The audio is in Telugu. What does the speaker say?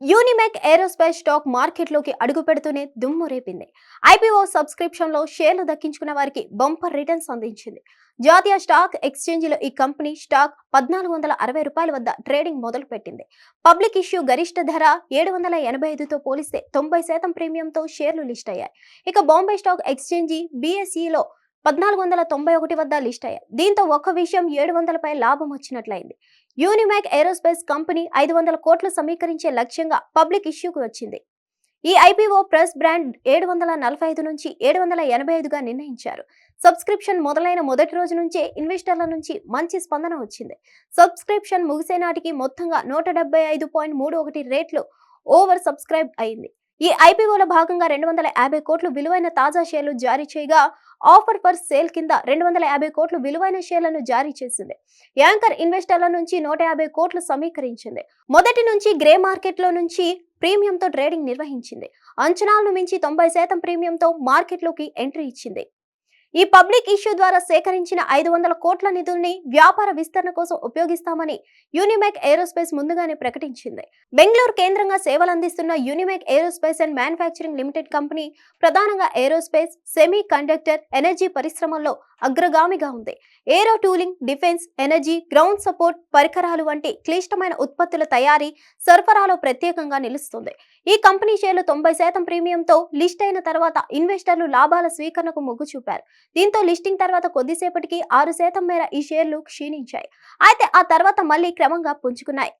యూనిమెక్ ఏరోస్పేస్ స్టాక్ మార్కెట్లోకి అడుగు పెడుతూనే దుమ్ము రేపింది. ఐపీఓ సబ్స్క్రిప్షన్లో షేర్లు దక్కించుకున్న వారికి బంపర్ రిటర్న్స్ అందించింది. జాతీయ స్టాక్ ఎక్స్చేంజిలో ఈ కంపెనీ స్టాక్ పద్నాలుగు వందల అరవై రూపాయల వద్ద ట్రేడింగ్ మొదలుపెట్టింది. పబ్లిక్ ఇష్యూ గరిష్ట ధర ఏడు వందల ఎనభై ఐదుతో పోలిస్తే తొంభై శాతం ప్రీమియంతో షేర్లు లిస్ట్ అయ్యాయి. ఇక బాంబే స్టాక్ ఎక్స్చేంజి బీఎస్ఈలో పద్నాలుగు వందల తొంభై ఒకటి వద్ద లిస్ట్ అయ్యాయి దీంతో ఒక్క విషయం ఏడు వందలపై లాభం వచ్చినట్లయింది. యూనిమాక్ ఏరోస్పేస్ కంపెనీ ఐదు వందల కోట్లు సమీకరించే లక్ష్యంగా పబ్లిక్ ఇష్యూకు వచ్చింది. ఈ ఐపీఓ ప్రెస్ బ్రాండ్ ఏడు వందల నలభై ఐదు నుంచి ఏడు వందల ఎనభై ఐదుగా నిర్ణయించారు. సబ్స్క్రిప్షన్ మొదలైన మొదటి రోజు నుంచే ఇన్వెస్టర్ల నుంచి మంచి స్పందన వచ్చింది. సబ్స్క్రిప్షన్ ముగిసే నాటికి మొత్తంగా నూట డెబ్బై ఐదు పాయింట్ మూడు ఒకటి రేట్లు ఓవర్ సబ్స్క్రైబ్ అయింది. ఈ ఐపీఓలో భాగంగా రెండు వందల యాభై కోట్లు విలువైన తాజా షేర్లు జారీ చేయగా ఆఫర్ ఫర్ సేల్ కింద రెండు వందల యాభై కోట్లు విలువైన షేర్లను జారీ చేసింది. యాంకర్ ఇన్వెస్టర్ల నుంచి నూట యాభై కోట్లు సమీకరించింది. మొదటి నుంచి గ్రే మార్కెట్లో నుంచి ప్రీమియంతో ట్రేడింగ్ నిర్వహించింది. అంచనాలను మించి తొంభై శాతం ప్రీమియంతో మార్కెట్లోకి ఎంట్రీ ఇచ్చింది. ఈ పబ్లిక్ ఇష్యూ ద్వారా సేకరించిన ఐదు వందల కోట్ల నిధుల్ని వ్యాపార విస్తరణ కోసం ఉపయోగిస్తామని యూనిమెక్ ఏరోస్పేస్ ముందుగానే ప్రకటించింది. బెంగళూరు కేంద్రంగా సేవలు అందిస్తున్న Unimech aerospace and manufacturing limited company ప్రధానంగా ఏరోస్పేస్ సెమీ కండక్టర్ ఎనర్జీ పరిశ్రమల్లో అగ్రగామిగా ఉంది. Aero tooling defence energy ground support పరికరాలు వంటి క్లిష్టమైన ఉత్పత్తుల తయారీ సరఫరాలో ప్రత్యేకంగా నిలుస్తుంది. ఈ కంపెనీ షేర్లు తొంభై శాతం ప్రీమియంతో లిస్ట్ అయిన తర్వాత ఇన్వెస్టర్లు లాభాల స్వీకరణకు మొగ్గు చూపారు. దీంతో లిస్టింగ్ తర్వాత కొద్దిసేపటికి ఆరు శాతం మేర ఈ షేర్లు క్షీణించాయి. అయితే ఆ తర్వాత మళ్ళీ క్రమంగా పుంజుకున్నాయి.